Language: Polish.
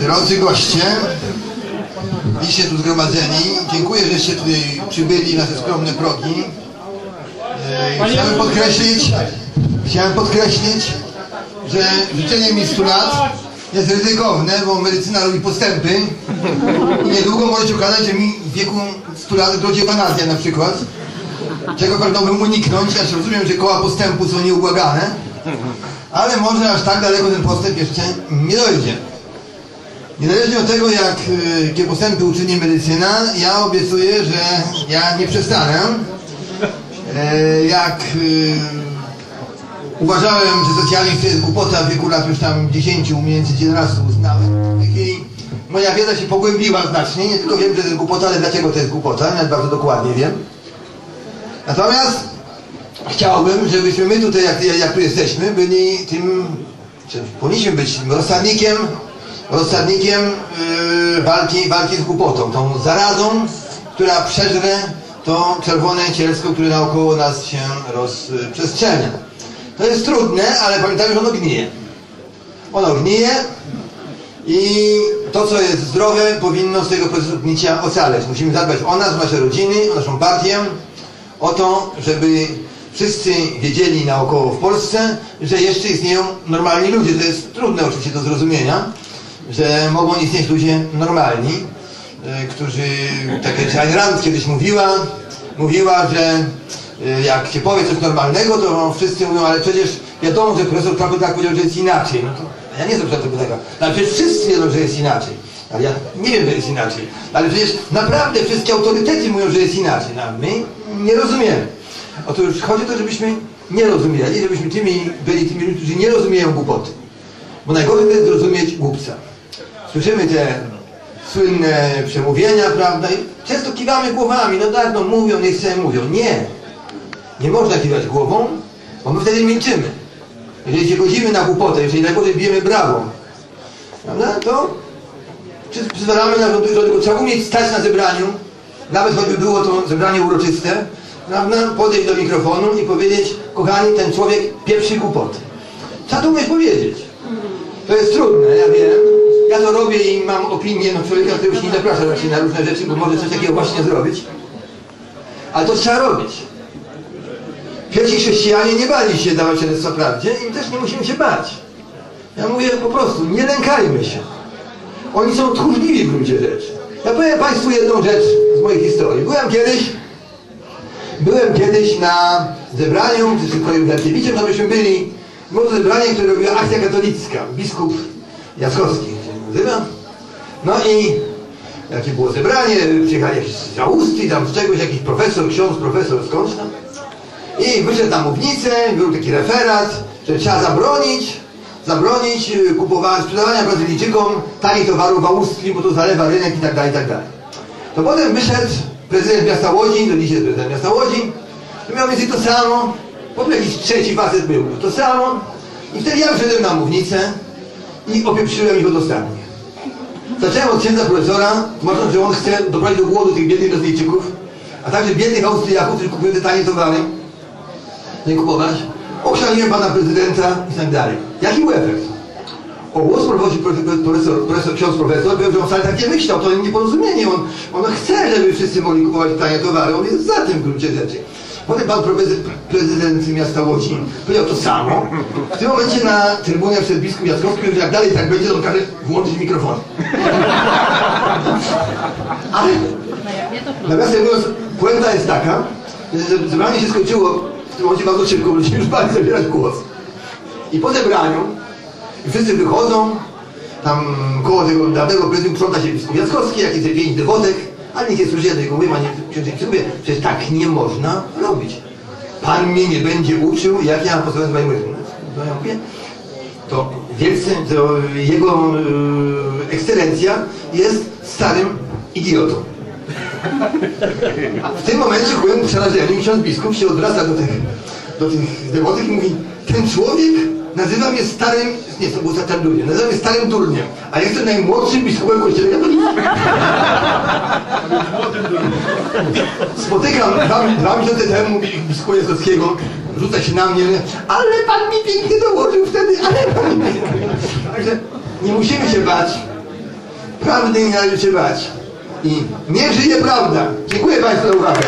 Drodzy goście, dziście tu zgromadzeni, dziękuję, żeście tutaj przybyli na te skromne progi. E, Chciałem podkreślić, chciałem podkreślić, że życzenie mi 100 lat jest ryzykowne, bo medycyna robi postępy i niedługo może się okazać, że mi w wieku 100 lat grozi eutanazja na przykład, czego pragnąłbym uniknąć, aż rozumiem, że koła postępu są nieubłagane, ale może aż tak daleko ten postęp jeszcze nie dojdzie. Niezależnie od tego, jak, y, jakie postępy uczyni medycyna, ja obiecuję, że ja nie przestanę. E, Jak y, uważałem, że socjalizm to jest głupota w wieku lat już tam 10, mniej więcej 11 uznałem. Chwili moja wiedza się pogłębiła znacznie, nie tylko wiem, że to jest głupota, ale dlaczego to jest głupota, nawet bardzo dokładnie wiem. Natomiast chciałbym, żebyśmy my tutaj, jak, jak tu jesteśmy, byli tym, czy powinniśmy być tym rozsadnikiem rozsadnikiem yy, walki, walki z głupotą, tą zarazą, która przeżre to czerwone cielsko, które naokoło nas się rozprzestrzenia. To jest trudne, ale pamiętajmy, że ono gnije. Ono gnije i to, co jest zdrowe, powinno z tego procesu gnicia ocaleć. Musimy zadbać o nas, o nasze rodziny, o naszą partię, o to, żeby wszyscy wiedzieli naokoło w Polsce, że jeszcze istnieją normalni ludzie. To jest trudne oczywiście do zrozumienia, że mogą istnieć ludzie normalni, y, którzy, tak jak Ayn Rand kiedyś mówiła, mówiła, że y, jak się powie coś normalnego, to wszyscy mówią, ale przecież wiadomo, że profesor Krakow tak powiedział, że jest inaczej. No to ja nie jestem tego tego, ale przecież wszyscy wiedzą, że jest inaczej. Ale ja nie wiem, że jest inaczej. Ale przecież naprawdę wszystkie autorytety mówią, że jest inaczej. No, my nie rozumiemy. Otóż chodzi o to, żebyśmy nie rozumieli, żebyśmy tymi byli tymi ludźmi, którzy nie rozumieją głupoty. Bo najgorzej to jest zrozumieć głupca. Słyszymy te słynne przemówienia, prawda? I często kiwamy głowami, no tak, no mówią, nie chcę, mówią. Nie. Nie można kiwać głową, bo my wtedy milczymy. Jeżeli się godzimy na głupotę, jeżeli najgorzej bijemy brawą, prawda, to przyzwalamy na to, że trzeba umieć stać na zebraniu, nawet choćby było to zebranie uroczyste, prawda, podejść do mikrofonu i powiedzieć, kochani, ten człowiek pierwszy głupoty. Trzeba to umieć powiedzieć. To jest trudne, ja wiem. Ja to robię i mam opinię no człowieka, który już nie zaprasza raczej na różne rzeczy, bo może coś takiego właśnie zrobić. Ale to trzeba robić. Pierwsi chrześcijanie nie bali się dawać świadectwa prawdzie i też nie musimy się bać. Ja mówię po prostu, nie lękajmy się. Oni są tchórzliwi w gruncie rzeczy. Ja powiem Państwu jedną rzecz z mojej historii. Byłem kiedyś, byłem kiedyś na zebraniu, z Jarkiewiczem, tam byśmy byli, było to zebranie, które robiła akcja katolicka. Biskup Jaskowski nazywa. No i jakie było zebranie, przyjechali jakieś z Austrii, tam z czegoś, jakiś profesor, ksiądz, profesor skądś tam. I wyszedł na mównicę, był taki referat, że trzeba zabronić, zabronić y, kupowania, sprzedawania Brazylijczykom tanich towarów w Austrii, bo to zalewa rynek i tak dalej, i tak dalej. To potem wyszedł prezydent miasta Łodzi, do dzisiaj jest prezydent miasta Łodzi, to miał więcej to samo, potem jakiś trzeci facet był, to samo. I wtedy ja wszedłem na mównicę i opieprzyłem ich od ostatnich. Zacząłem od księdza profesora, tłumacząc, że on chce doprowadzić do głodu tych biednych Brazylijczyków, a także biednych Austriaków, którzy kupują te tanie towary, nie kupować. Ochrzaniłem pana prezydenta i tak dalej. Jaki był efekt? O głos prowadzi profesor, profesor, ksiądz profesor, powiedział, że on wcale tak nie myślał, to nieporozumienie. On, on chce, żeby wszyscy mogli kupować tanie towary, on jest za tym w gruncie rzeczy. Potem pan prezydent miasta Łodzi powiedział to samo. W tym momencie na trybunie przed biskup Jackowski że jak dalej tak będzie, to każe włączyć mikrofon. Ale nawiasem mówiąc, puenta jest taka, że zebranie się skończyło w tym momencie bardzo szybko, się już bali zabierać głos. I po zebraniu wszyscy wychodzą, tam koło tego dawnego prezydium sprząta się biskup Jackowski, jakiś pięć dewotek, ale nikt nie słyszy jednego mówię, panie księżycu, mówię, przecież tak nie można robić. Pan mnie nie będzie uczył, jak ja mam posłuchać moim No ja mówię, to wielce, to jego yy, ekscelencja jest starym idiotą. A w tym momencie byłem przerażeni, ksiądz biskup się odwraca do tych, do tych dewotek i mówi, ten człowiek nazywa mnie starym, nie, to był starym durniem, nazywa mnie starym durniem, a ja jestem najmłodszym biskupem kościoła katolickim. Spotykam dwa, dwa miesiące temu biskupa Jezowskiego, rzuca się na mnie, ale pan mi pięknie dołożył wtedy, ale pan mi pięknie. Także nie musimy się bać. Prawdy nie należy się bać. I niech żyje prawda. Dziękuję Państwu za uwagę.